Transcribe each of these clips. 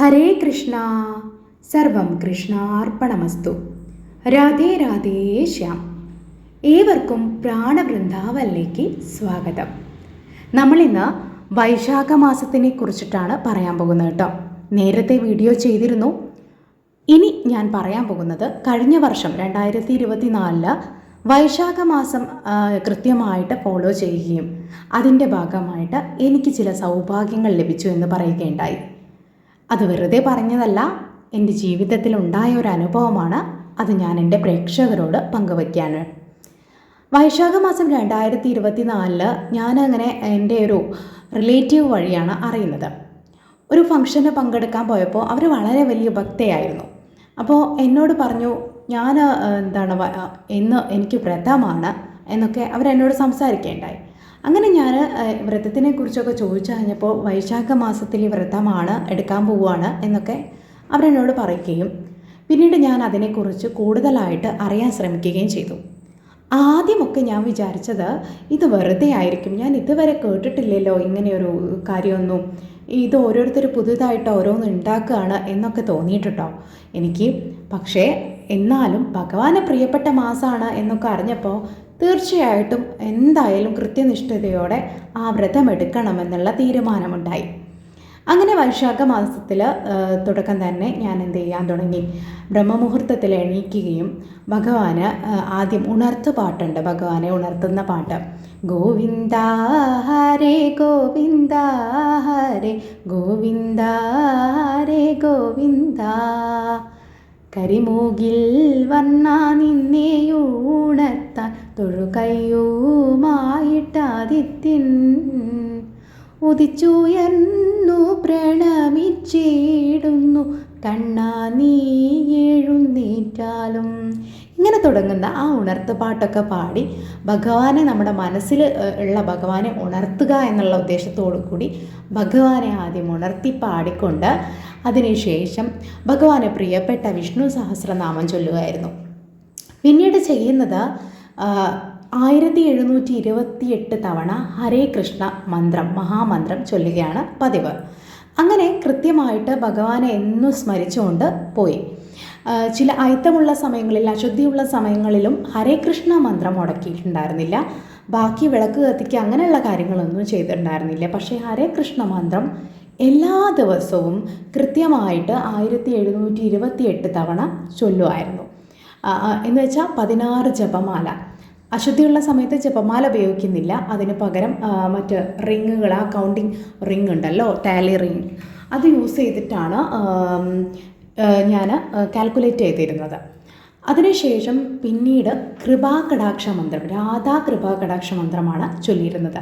ഹരേ കൃഷ്ണ. സർവം കൃഷ്ണാർപ്പണമസ്തു. രാധേ രാധേ ശ്യാം. ഏവർക്കും പ്രാണവൃന്ദാവനിലേക്ക് സ്വാഗതം. നമ്മളിന്ന് വൈശാഖ മാസത്തിനെ കുറിച്ചിട്ടാണ് പറയാൻ പോകുന്നത് കേട്ടോ. നേരത്തെ വീഡിയോ ചെയ്തിരുന്നു. ഇനി ഞാൻ പറയാൻ പോകുന്നത് കഴിഞ്ഞ വർഷം രണ്ടായിരത്തി ഇരുപത്തി നാലിൽ വൈശാഖ മാസം കൃത്യമായിട്ട് ഫോളോ ചെയ്യുകയും അതിന്റെ ഭാഗമായിട്ട് എനിക്ക് ചില സൗഭാഗ്യങ്ങൾ ലഭിച്ചു എന്ന് പറയുകയുണ്ടായി. അത് വെറുതെ പറഞ്ഞതല്ല. എന്റെ ജീവിതത്തിൽ ഉണ്ടായ ഒരു അനുഭവമാണ് അത് ഞാൻ എന്റെ പ്രേക്ഷകരോട് പങ്കുവയ്ക്കാണ് വൈശാഖ മാസം രണ്ടായിരത്തി ഇരുപത്തി നാലിൽ ഞാനങ്ങനെ എന്റെ ഒരു റിലേറ്റീവ് വഴിയാണ് അറിയുന്നത്. ഒരു ഫംഗ്ഷന് പങ്കെടുക്കാൻ പോയപ്പോൾ അവർ വളരെ വലിയ ഭക്തയായിരുന്നു. അപ്പോൾ എന്നോട് പറഞ്ഞു ഞാൻ എന്താണ് എന്ന് എനിക്ക് വ്രതമാണ് എന്നൊക്കെ അവരെന്നോട് സംസാരിക്കുകയുണ്ടായി അങ്ങനെ ഞാൻ വ്രതത്തിനെ കുറിച്ചൊക്കെ ചോദിച്ചു കഴിഞ്ഞപ്പോൾ വൈശാഖ മാസത്തിൽ ഈ വ്രതമാണ് എടുക്കാൻ പോവുകയാണ് എന്നൊക്കെ അവരെന്നോട് പറയുകയും പിന്നീട് ഞാൻ അതിനെക്കുറിച്ച് കൂടുതലായിട്ട് അറിയാൻ ശ്രമിക്കുകയും ചെയ്തു. ആദ്യമൊക്കെ ഞാൻ വിചാരിച്ചത് ഇത് വെറുതെ ആയിരിക്കും. ഞാൻ ഇതുവരെ കേട്ടിട്ടില്ലല്ലോ ഇങ്ങനെയൊരു കാര്യമൊന്നും. ഇത് ഓരോരുത്തർ പുതുതായിട്ട് ഓരോന്ന് ഉണ്ടാക്കുകയാണ് എന്നൊക്കെ തോന്നിയിട്ടുണ്ടോ? എനിക്ക് പക്ഷേ എന്നാലും ഭഗവാന് പ്രിയപ്പെട്ട മാസമാണ് എന്നൊക്കെ അറിഞ്ഞപ്പോൾ തീർച്ചയായിട്ടും എന്തായാലും കൃത്യനിഷ്ഠതയോടെ ആ വ്രതം എടുക്കണമെന്നുള്ള തീരുമാനമുണ്ടായി. അങ്ങനെ വൈശാഖ മാസത്തിൽ തുടക്കം തന്നെ ഞാൻ എന്ത് ചെയ്യാൻ തുടങ്ങി. ബ്രഹ്മമുഹൂർത്തത്തിൽ എണീക്കുകയും ഭഗവാന് ആദ്യം ഉണർത്തു പാട്ടുണ്ട് ഭഗവാനെ ഉണർത്തുന്ന പാട്ട്. ഗോവിന്ദ ഹരേ ഗോവിന്ദ ഹരേ ഗോവിന്ദ ഹരേ ഗോവിന്ദ. കരിമൂകിൽ വന്ന നിന്നെയൂണത്താൻ തൊഴുകയ്യുമായിട്ടാദിത്യൻ ഉദിച്ചുയർന്നു പ്രണമിച്ചിടുന്നു. കണ്ണാ നീ എഴുന്നേറ്റാലും. ഇങ്ങനെ തുടങ്ങുന്ന ആ ഉണർത്ത് പാട്ടൊക്കെ പാടി ഭഗവാനെ നമ്മുടെ മനസ്സിൽ ഉള്ള ഭഗവാനെ ഉണർത്തുക എന്നുള്ള ഉദ്ദേശത്തോടു കൂടി ഭഗവാനെ ആദ്യം ഉണർത്തി പാടിക്കൊണ്ട് അതിനുശേഷം ഭഗവാനെ പ്രിയപ്പെട്ട വിഷ്ണു സഹസ്രനാമം ചൊല്ലുകയായിരുന്നു. പിന്നീട് ചെയ്യുന്നത് ആയിരത്തി എഴുന്നൂറ്റി ഇരുപത്തി എട്ട് തവണ ഹരേ കൃഷ്ണ മന്ത്രം മഹാമന്ത്രം ചൊല്ലുകയാണ് പതിവ്. അങ്ങനെ കൃത്യമായിട്ട് ഭഗവാനെ എന്നും സ്മരിച്ചുകൊണ്ട് പോയി. ചില അയിത്തമുള്ള സമയങ്ങളിൽ അശുദ്ധിയുള്ള സമയങ്ങളിലും ഹരേ കൃഷ്ണ മന്ത്രം മുടക്കിയിട്ടുണ്ടായിരുന്നില്ല. ബാക്കി വിളക്ക് കത്തിക്കുക അങ്ങനെയുള്ള കാര്യങ്ങളൊന്നും ചെയ്തിട്ടുണ്ടായിരുന്നില്ല. പക്ഷേ ഹരേ കൃഷ്ണ മന്ത്രം എല്ലാ ദിവസവും കൃത്യമായിട്ട് ആയിരത്തി എഴുന്നൂറ്റി ഇരുപത്തി എട്ട് തവണ ചൊല്ലുമായിരുന്നു എന്ന് വെച്ചാൽ പതിനാറ് ജപമാല. അശുദ്ധിയുള്ള സമയത്ത് ജപമാല ഉപയോഗിക്കുന്നില്ല. അതിന് പകരം മറ്റ് റിങ്ങുകൾ ആ കൗണ്ടിങ് റിങ് ഉണ്ടല്ലോ ടാലി റിങ് അത് യൂസ് ചെയ്തിട്ടാണ് ഞാൻ കാൽക്കുലേറ്റ് ചെയ്തിരുന്നത്. അതിനുശേഷം പിന്നീട് കൃപാ കടാക്ഷ മന്ത്രം രാധാ കൃപാകടാക്ഷ മന്ത്രമാണ് ചൊല്ലിയിരുന്നത്.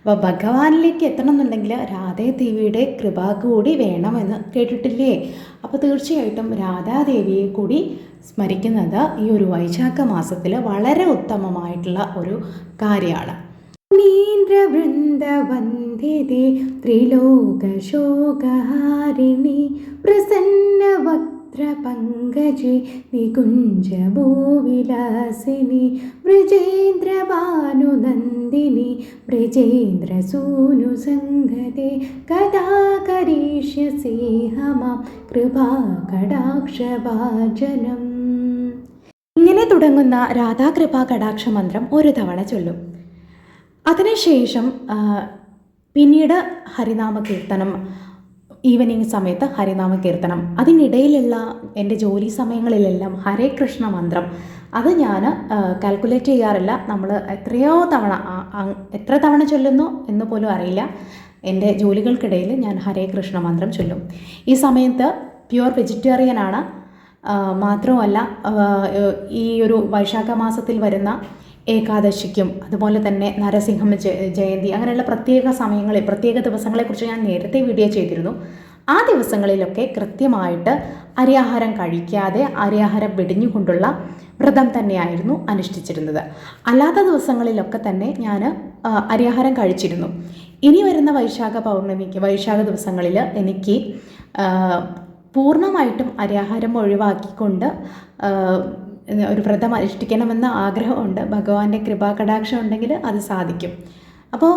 അപ്പോൾ ഭഗവാനിലേക്ക് എത്തണം എന്നുണ്ടെങ്കിൽ രാധാദേവിയുടെ കൃപ കൂടി വേണമെന്ന് കേട്ടിട്ടില്ലേ? അപ്പോൾ തീർച്ചയായിട്ടും രാധാദേവിയെ കൂടി സ്മരിക്കുന്നത് ഈ ഒരു വൈശാഖ മാസത്തിൽ വളരെ ഉത്തമമായിട്ടുള്ള ഒരു കാര്യമാണ്. നീന്ദ്രവൃന്ദവന്ദിതേ ത്രിലോകശോകഹാരിണി പ്രസന്നവക്ത്രപങ്കജേ നികുഞ്ജഭൂവിലാസിനി വ്രജേന്ദ്രഭാനുനന്ദിനി വ്രജേന്ദ്രസൂനുസംഗതേ കഥാ കൃപാ കൃപാകടാക്ഷഭാജനം ഇങ്ങനെ തുടങ്ങുന്ന രാധാകൃപ കടാക്ഷ മന്ത്രം ഒരു തവണ ചൊല്ലും. അതിനുശേഷം പിന്നീട് ഹരിനാമ കീർത്തനം ഈവനിങ് സമയത്ത് ഹരിനാമ കീർത്തനം അതിനിടയിലുള്ള എന്റെ ജോലി സമയങ്ങളിലെല്ലാം ഹരേ കൃഷ്ണ മന്ത്രം. അത് ഞാൻ കാൽക്കുലേറ്റ് ചെയ്യാറില്ല. നമ്മൾ എത്രയോ തവണ എത്ര തവണ ചൊല്ലുന്നു എന്ന് പോലും അറിയില്ല. എന്റെ ജോലികൾക്കിടയിൽ ഞാൻ ഹരേ കൃഷ്ണ മന്ത്രം ചൊല്ലും. ഈ സമയത്ത് പ്യുവർ വെജിറ്റേറിയനാണ്. ആ, മാത്രമല്ല ഈ ഒരു വൈശാഖ മാസത്തിൽ വരുന്ന ഏകാദശിക്കും അതുപോലെ തന്നെ നരസിംഹം ജയന്തി അങ്ങനെയുള്ള പ്രത്യേക സമയങ്ങളിൽ പ്രത്യേക ദിവസങ്ങളെക്കുറിച്ച് ഞാൻ നേരത്തെ വീഡിയോ ചെയ്തിരുന്നു. ആ ദിവസങ്ങളിലൊക്കെ കൃത്യമായിട്ട് അരിയാഹാരം കഴിക്കാതെ അരിയാഹാരം വെടിഞ്ഞുകൊണ്ടുള്ള വ്രതം തന്നെയായിരുന്നു അനുഷ്ഠിച്ചിരുന്നത്. അല്ലാത്ത ദിവസങ്ങളിലൊക്കെ തന്നെ ഞാൻ അരിയാഹാരം കഴിച്ചിരുന്നു. ഇനി വരുന്ന വൈശാഖ പൗർണമിക്ക് വൈശാഖ ദിവസങ്ങളിൽ എനിക്ക് പൂർണമായിട്ടും അരിയാഹാരം ഒഴിവാക്കിക്കൊണ്ട് ഒരു വ്രതം അനുഷ്ഠിക്കണമെന്ന ആഗ്രഹമുണ്ട്. ഭഗവാന്റെ കൃപാകടാക്ഷം ഉണ്ടെങ്കിൽ അത് സാധിക്കും. അപ്പോൾ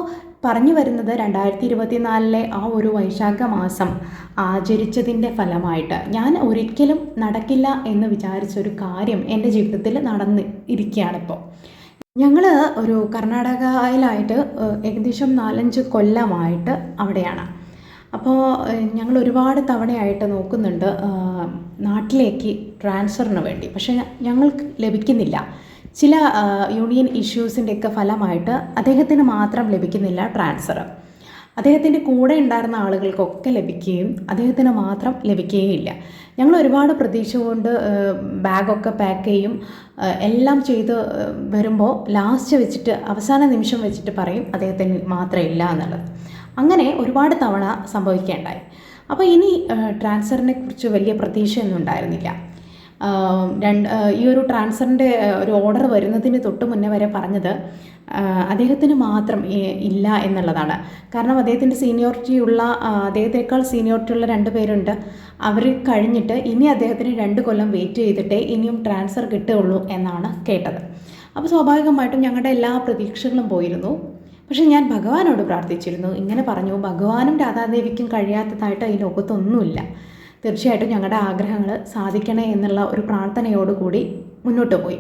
പറഞ്ഞു വരുന്നത് രണ്ടായിരത്തി ഇരുപത്തിനാലിലെ ആ ഒരു വൈശാഖ മാസം ആചരിച്ചതിന്റെ ഫലമായിട്ട്. ഞാൻ ഒരിക്കലും നടക്കില്ല എന്ന് വിചാരിച്ചൊരു കാര്യം എന്റെ ജീവിതത്തിൽ നടന്ന് ഇരിക്കുകയാണിപ്പോൾ ഞങ്ങൾ ഒരു കർണാടകയിലായിട്ട് ഏകദേശം നാലഞ്ച് കൊല്ലമായിട്ട് അവിടെയാണ്. അപ്പോൾ ഞങ്ങൾ ഒരുപാട് തവണയായിട്ട് നോക്കുന്നുണ്ട് നാട്ടിലേക്ക് ട്രാൻസ്ഫറിന് വേണ്ടി. പക്ഷേ ഞങ്ങൾക്ക് ലഭിക്കുന്നില്ല. ചില യൂണിയൻ ഇഷ്യൂസിന്റെയൊക്കെ ഫലമായിട്ട് അദ്ദേഹത്തിന് മാത്രം ലഭിക്കുന്നില്ല ട്രാൻസ്ഫർ അദ്ദേഹത്തിന്റെ കൂടെ ഉണ്ടായിരുന്ന ആളുകൾക്കൊക്കെ ലഭിക്കുകയും അദ്ദേഹത്തിന് മാത്രം ലഭിക്കുകയില്ല. ഞങ്ങൾ ഒരുപാട് പ്രതീക്ഷ കൊണ്ട് ബാഗൊക്കെ പാക്ക് ചെയ്യും എല്ലാം ചെയ്ത് വരുമ്പോൾ ലാസ്റ്റ് വെച്ചിട്ട് അവസാന നിമിഷം വെച്ചിട്ട് പറയും അദ്ദേഹത്തിന് മാത്രം ഇല്ല എന്നുള്ളത്. അങ്ങനെ ഒരുപാട് തവണ സംഭവിക്കേണ്ടായി. അപ്പോൾ ഇനി ട്രാൻസ്ഫറിനെ കുറിച്ച് വലിയ പ്രതീക്ഷയൊന്നും ഉണ്ടായിരുന്നില്ല. രണ്ട് ഈ ഒരു ട്രാൻസ്ഫറിന്റെ ഒരു ഓർഡർ വരുന്നതിന് തൊട്ട് മുന്നേ വരെ പറഞ്ഞത് അദ്ദേഹത്തിന് മാത്രം ഇല്ല എന്നുള്ളതാണ്. കാരണം അദ്ദേഹത്തിന്റെ അദ്ദേഹത്തേക്കാൾ അദ്ദേഹത്തെക്കാൾ സീനിയോറിറ്റി ഉള്ള രണ്ട് പേരുണ്ട്. അവർ കഴിഞ്ഞിട്ട് ഇനി അദ്ദേഹത്തിന് രണ്ട് കൊല്ലം വെയിറ്റ് ചെയ്തിട്ടേ ഇനിയും ട്രാൻസ്ഫർ കിട്ടുകയുള്ളൂ എന്നാണ് കേട്ടത്. അപ്പോൾ സ്വാഭാവികമായിട്ടും ഞങ്ങളുടെ എല്ലാ പ്രതീക്ഷകളും പോയിരുന്നു. പക്ഷേ ഞാൻ ഭഗവാനോട് പ്രാർത്ഥിച്ചിരുന്നു. ഇങ്ങനെ പറഞ്ഞു ഭഗവാനും രാധാദേവിക്കും കഴിയാത്തതായിട്ട് ഈ ലോകത്തൊന്നുമില്ല. തീർച്ചയായിട്ടും ഞങ്ങളുടെ ആഗ്രഹങ്ങൾ സാധിക്കണേ എന്നുള്ള ഒരു പ്രാർത്ഥനയോടുകൂടി മുന്നോട്ട് പോയി.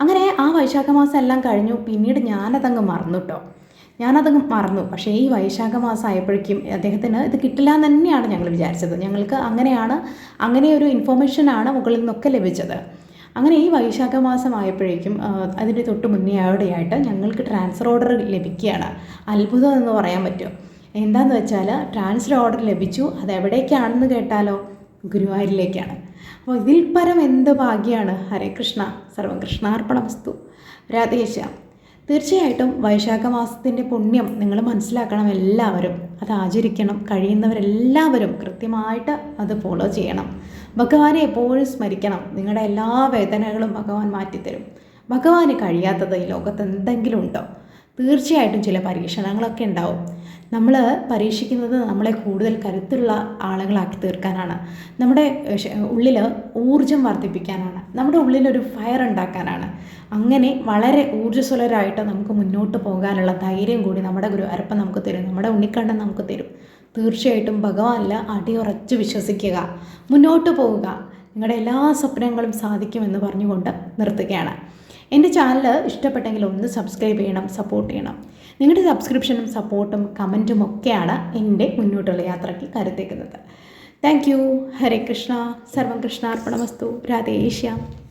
അങ്ങനെ ആ വൈശാഖ മാസം എല്ലാം കഴിഞ്ഞു. പിന്നീട് ഞാനതങ്ങ് മറന്നു കേട്ടോ ഞാനതങ്ങ് മറന്നു. പക്ഷേ ഈ വൈശാഖ മാസം ആയപ്പോഴേക്കും അദ്ദേഹത്തിന് ഇത് കിട്ടില്ല എന്ന് തന്നെയാണ് ഞങ്ങൾ വിചാരിച്ചത്. ഞങ്ങൾക്ക് അങ്ങനെയാണ് അങ്ങനെ ഒരു ഇൻഫോർമേഷനാണ് മുകളിൽ നിന്നൊക്കെ ലഭിച്ചത്. അങ്ങനെ ഈ വൈശാഖ മാസം ആയപ്പോഴേക്കും അതിന്റെ തൊട്ട് മുന്നേ ആയോടെയായിട്ട് ഞങ്ങൾക്ക് ട്രാൻസ്ഫർ ഓർഡർ ലഭിക്കുകയാണ്. അത്ഭുതം എന്ന് പറയാൻ പറ്റും. എന്താണെന്ന് വെച്ചാൽ ട്രാൻസ്ഫർ ഓർഡർ ലഭിച്ചു. അത് എവിടേക്കാണെന്ന് കേട്ടാലോ? ഗുരുവായൂരിലേക്കാണ്. അപ്പോൾ ഇതിൽ പരം എന്ത് ഭാഗ്യമാണ് ഹരേ കൃഷ്ണ. സർവം കൃഷ്ണാർപ്പണമസ്തു. രാധേശ തീർച്ചയായിട്ടും വൈശാഖ മാസത്തിന്റെ പുണ്യം നിങ്ങൾ മനസ്സിലാക്കണം എല്ലാവരും. അത് ആചരിക്കണം കഴിയുന്നവരെല്ലാവരും കൃത്യമായിട്ട് അത് ഫോളോ ചെയ്യണം. ഭഗവാനെ എപ്പോഴും സ്മരിക്കണം. നിങ്ങളുടെ എല്ലാ വേദനകളും ഭഗവാൻ മാറ്റിത്തരും. ഭഗവാന് കഴിയാത്തത് ഈ ലോകത്ത് എന്തെങ്കിലും ഉണ്ടോ? തീർച്ചയായിട്ടും ചില പരീക്ഷണങ്ങളൊക്കെ ഉണ്ടാവും. നമ്മൾ പരീക്ഷിക്കുന്നത് നമ്മളെ കൂടുതൽ കരുത്തുള്ള ആളുകളാക്കി തീർക്കാനാണ്. നമ്മുടെ ഉള്ളിൽ ഊർജം വർദ്ധിപ്പിക്കാനാണ്. നമ്മുടെ ഉള്ളിലൊരു ഫയർ ഉണ്ടാക്കാനാണ്. അങ്ങനെ വളരെ ഊർജസ്വലരായിട്ട് നമുക്ക് മുന്നോട്ട് പോകാനുള്ള ധൈര്യം കൂടി നമ്മുടെ ഗുരു ഗുരുവായൂരപ്പൻ നമുക്ക് തരും. നമ്മുടെ ഉണ്ണിക്കണ്ണൻ നമുക്ക് തരും. തീർച്ചയായിട്ടും ഭഗവാനിൽ അടിയുറച്ച് വിശ്വസിക്കുക മുന്നോട്ട് പോവുക. നിങ്ങളുടെ എല്ലാ സ്വപ്നങ്ങളും സാധിക്കുമെന്ന് പറഞ്ഞുകൊണ്ട് നിർത്തുകയാണ്. എന്റെ ചാനൽ ഇഷ്ടപ്പെട്ടെങ്കിൽ ഒന്ന് സബ്സ്ക്രൈബ് ചെയ്യണം സപ്പോർട്ട് ചെയ്യണം. നിങ്ങളുടെ സബ്സ്ക്രിപ്ഷനും സപ്പോർട്ടും കമന്റും ഒക്കെയാണ് എന്റെ മുന്നോട്ടുള്ള യാത്രയ്ക്ക് കരുത്തേക്കുന്നത്. Thank you. ഹരേ കൃഷ്ണ. സർവം കൃഷ്ണാർപ്പണമസ്തു. രാധേശ്യാം